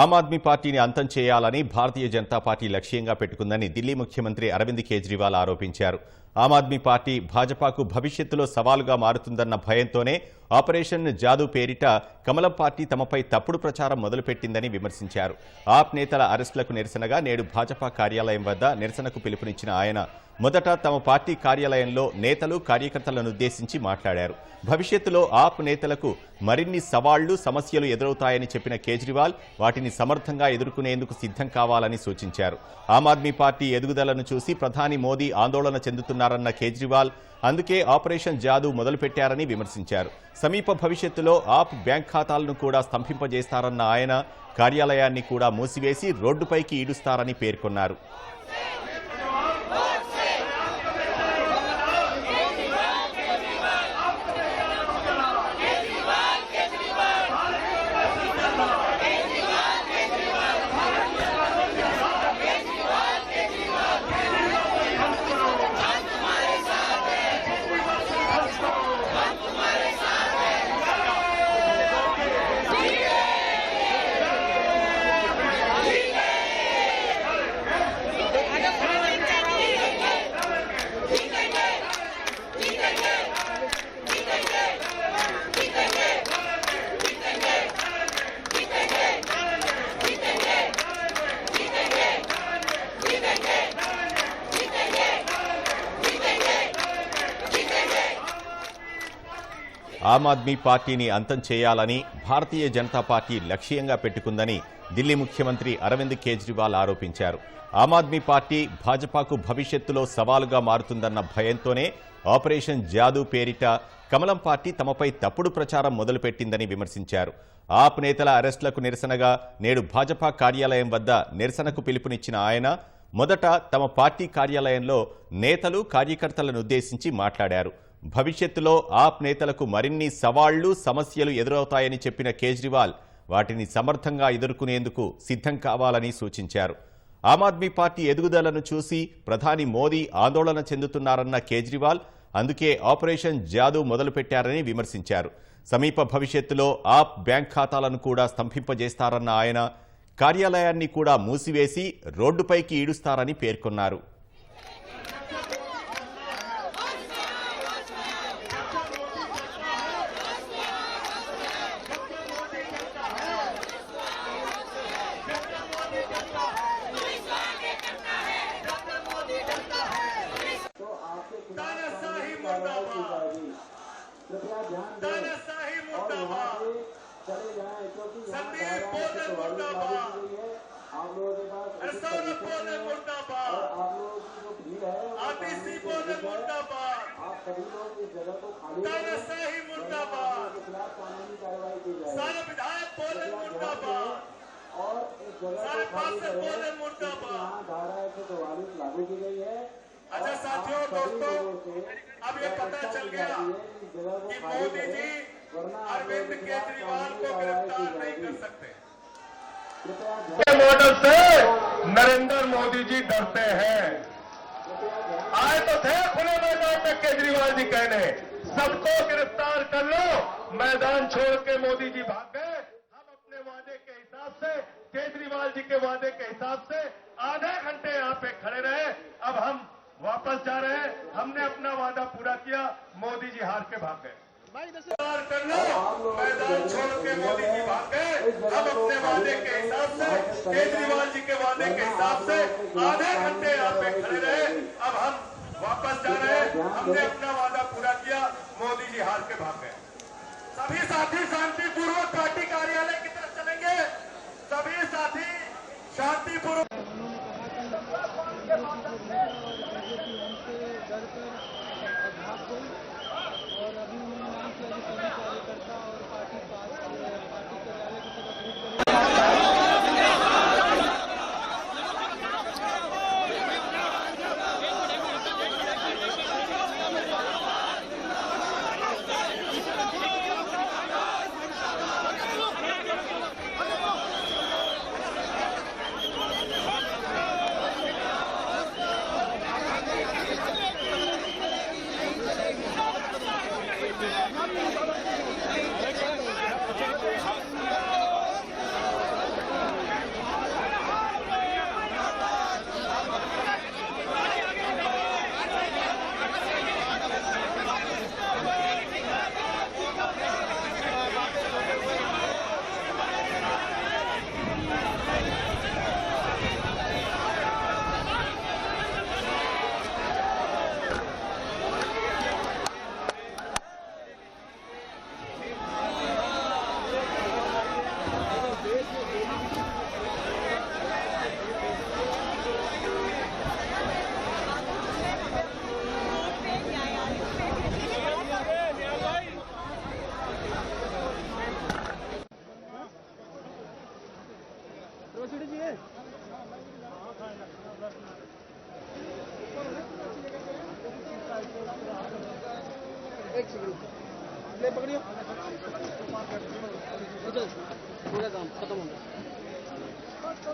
ఆమ్ ఆద్మీ పార్టీని అంతం చేయాలని భారతీయ జనతా పార్టీ లక్ష్యంగా పెట్టుకుందని ఢిల్లీ ముఖ్యమంత్రి అరవింద్ కేజ్రీవాల్ ఆరోపించారు ఆమ్ ఆద్మీ పార్టీ భాజపాకు భవిష్యత్తులో సవాలుగా మారుతుందన్న భయంతోనే ఆపరేషన్ జాదు పేరిట కమలం పార్టీ తమపై తప్పుడు ప్రచారం మొదలుపెట్టిందని విమర్శించారు ఆప్ నేతల అరెస్టులకు నిరసనగా నేడు భాజపా కార్యాలయం వద్ద నిరసనకు పిలుపునిచ్చిన ఆయన మొదట తమ పార్టీ కార్యాలయంలో నేతలు కార్యకర్తలను ఉద్దేశించి మాట్లాడారు భవిష్యత్తులో ఆప్ నేతలకు మరిన్ని సవాళ్లు సమస్యలు ఎదురవుతాయని చెప్పిన కేజ్రీవాల్ వాటిని సమర్థంగా ఎదుర్కొనేందుకు సిద్ధం కావాలని సూచించారు ఆమ్ ఆద్మీ పార్టీ ఎదుగుదలను చూసి ప్రధాని మోదీ ఆందోళన చెందుతున్నారు చేస్తున్నారన్న కేజ్రీవాల్ అందుకే ఆపరేషన్ జాదు మొదలుపెట్టారని విమర్శించారు సమీప భవిష్యత్తులో ఆప్ బ్యాంక్ ఖాతాలను కూడా స్తంభింపజేస్తారన్న ఆయన కార్యాలయాన్ని కూడా మూసివేసి రోడ్డుపైకి ఈడుస్తారని పేర్కొన్నారు ఆమ్ ఆద్మీ పార్టీని అంతం చేయాలని భారతీయ జనతా పార్టీ లక్ష్యంగా పెట్టుకుందని ఢిల్లీ ముఖ్యమంత్రి అరవింద్ కేజ్రీవాల్ ఆరోపించారు ఆమ్ ఆద్మీ పార్టీ భాజపాకు భవిష్యత్తులో సవాలుగా మారుతుందన్న భయంతోనే ఆపరేషన్ జాదూ పేరిట కమలం పార్టీ తమపై తప్పుడు ప్రచారం మొదలుపెట్టిందని విమర్శించారు ఆప్ నేతల అరెస్టులకు నిరసనగా నేడు భాజపా కార్యాలయం వద్ద నిరసనకు పిలుపునిచ్చిన ఆయన మొదట తమ పార్టీ కార్యాలయంలో నేతలు కార్యకర్తలను ఉద్దేశించి మాట్లాడారు భవిష్యత్తులో ఆప్ నేతలకు మరిన్ని సవాళ్లు సమస్యలు ఎదురవుతాయని చెప్పిన కేజ్రీవాల్ వాటిని సమర్థంగా ఎదుర్కొనేందుకు సిద్ధం కావాలని సూచించారు ఆమ్ ఆద్మీ పార్టీ ఎదుగుదలను చూసి ప్రధాని మోదీ ఆందోళన చెందుతున్నారన్న కేజ్రీవాల్ అందుకే ఆపరేషన్ జాదూ మొదలుపెట్టారని విమర్శించారు సమీప భవిష్యత్తులో ఆప్ బ్యాంక్ ఖాతాలను కూడా స్తంభింపజేస్తారన్న ఆయన కార్యాలయాన్ని కూడా మూసివేసి రోడ్డుపైకి ఈడుస్తారని పేర్కొన్నారు आरटीसी बोले मुर्दाबाद तानाशाही ही मुर्दाबाद सारे विधायक बोले मुर्दाबाद और एक जगह बोले मुर्दाबाद चौवालीस लागू की गई है अच्छा साथियों दोस्तों अब ये पता चल गया कि मोदी जी अरविंद केजरीवाल को गिरफ्तार नहीं कर सकते मॉडल से नरेंद्र मोदी जी डरते हैं आए तो थे खुले मैदान में केजरीवाल जी कहने सबको गिरफ्तार कर लो मैदान छोड़ के मोदी जी भाग गए हम अपने वादे के हिसाब से केजरीवाल जी के वादे के हिसाब से आधे घंटे यहाँ पे खड़े रहे अब हम वापस जा रहे हैं हमने अपना वादा पूरा किया मोदी जी हार के भाग गए गिरफ्तार कर लो मैदान छोड़ के मोदी जी भाग गए अब अपने वादे के हिसाब से केजरीवाल जी के वादे के हिसाब से आधे घंटे यहाँ पे खड़े रहे अब हम वापस जा रहे हमने अपना वादा पूरा किया मोदी जी हार के भाग गए सभी साथी शांतिपूर्वक पार्टी कार्यालय की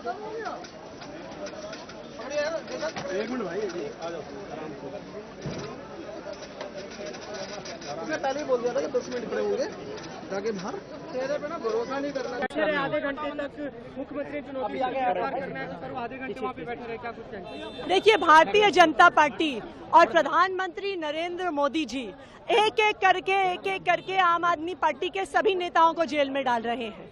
एक मिनट भाई पहले ही बोल दिया था कि दस मिनट खड़े होंगे बाहर पे ना भरोसा नहीं करना आधे घंटे तक मुख्यमंत्री चुनौती तो आधे घंटे वहाँ पे बैठे रहे क्या कुछ देखिए भारतीय जनता पार्टी और प्रधानमंत्री नरेंद्र मोदी जी एक एक करके एक एक करके आम आदमी पार्टी के सभी नेताओं को जेल में डाल रहे हैं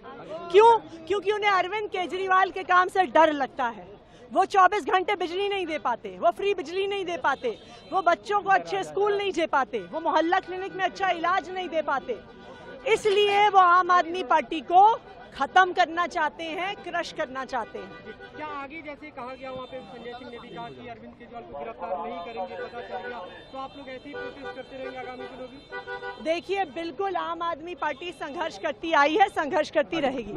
क्यों क्योंकि उन्हें अरविंद केजरीवाल के काम से डर लगता है वो 24 घंटे बिजली नहीं दे पाते वो फ्री बिजली नहीं दे पाते वो बच्चों को अच्छे स्कूल नहीं दे पाते वो मोहल्ला क्लिनिक में अच्छा इलाज नहीं दे पाते इसलिए वो आम आदमी पार्टी को खत्म करना चाहते हैं क्रश करना चाहते हैं क्या आगे जैसे कहा गया वहाँ पे संजय सिंह ने भी कहा कि अरविंद केजरीवाल को गिरफ्तार नहीं करेंगे पता चल गया तो आप लोग ऐसे ही प्रोटेस्ट करते रहेंगे आगामी दिनों भी देखिए बिल्कुल आम आदमी पार्टी संघर्ष करती आई है संघर्ष करती रहेगी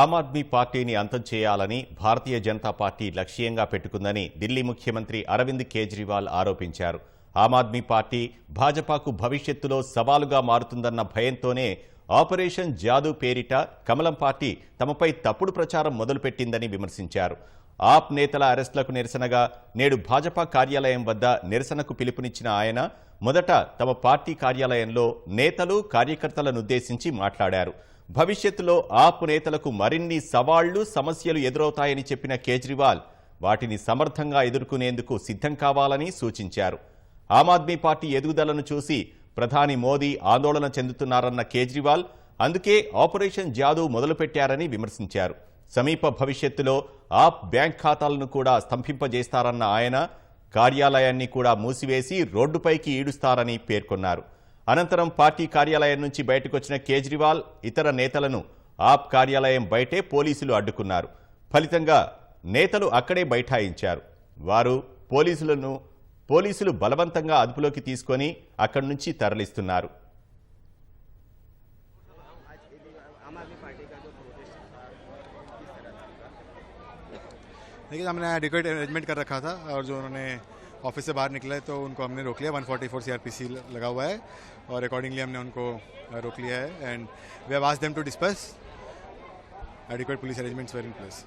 ఆమ్ ఆద్మీ పార్టీని అంతం చేయాలని భారతీయ జనతా పార్టీ లక్ష్యంగా పెట్టుకుందని ఢిల్లీ ముఖ్యమంత్రి అరవింద్ కేజ్రీవాల్ ఆరోపించారు ఆమ్ ఆద్మీ పార్టీ భాజపాకు భవిష్యత్తులో సవాలుగా మారుతుందన్న భయంతోనే ఆపరేషన్ జాదూ పేరిట కమలం పార్టీ తమపై తప్పుడు ప్రచారం మొదలుపెట్టిందని విమర్శించారు ఆప్ నేతల అరెస్టులకు నిరసనగా నేడు భాజపా కార్యాలయం వద్ద నిరసనకు పిలుపునిచ్చిన ఆయన మొదట తమ పార్టీ కార్యాలయంలో నేతలు కార్యకర్తలనుద్దేశించి మాట్లాడారు భవిష్యత్తులో ఆప్ నేతలకు మరిన్ని సవాళ్లు సమస్యలు ఎదురవుతాయని చెప్పిన కేజ్రీవాల్ వాటిని సమర్థంగా ఎదుర్కొనేందుకు సిద్ధం కావాలని సూచించారు ఆమ్ ఆద్మీ పార్టీ ఎదుగుదలను చూసి ప్రధాని మోదీ ఆందోళన చెందుతున్నారన్న కేజ్రీవాల్ అందుకే ఆపరేషన్ జాదూ మొదలుపెట్టారని విమర్శించారు సమీప భవిష్యత్తులో ఆప్ బ్యాంక్ ఖాతాలను కూడా స్తంభింపజేస్తారన్న ఆయన కార్యాలయాన్ని కూడా మూసివేసి రోడ్డుపైకి ఈడుస్తారని పేర్కొన్నారు అనంతరం పార్టీ కార్యాలయం నుంచి బయటకొచ్చిన కేజ్రీవాల్ ఇతర నేతలను ఆప్ కార్యాలయం బయటే పోలీసులు అడ్డుకున్నారు ఫలితంగా నేతలు అక్కడే బైఠాయించారు వారు పోలీసులను పోలీసులు బలవంతంగా అదుపులోకి తీసుకొని అక్కడి నుంచి తరలిస్తున్నారు देखिए हमने एडिक्वेट अरेंजमेंट कर रखा था और जो उन्होंने ऑफिस से बाहर निकले तो उनको हमने रोक लिया 144 सी लगा हुआ है और अकॉर्डिंगली हमने उनको रोक लिया है एंड वी हैव आज them to disperse adequate police arrangements were in place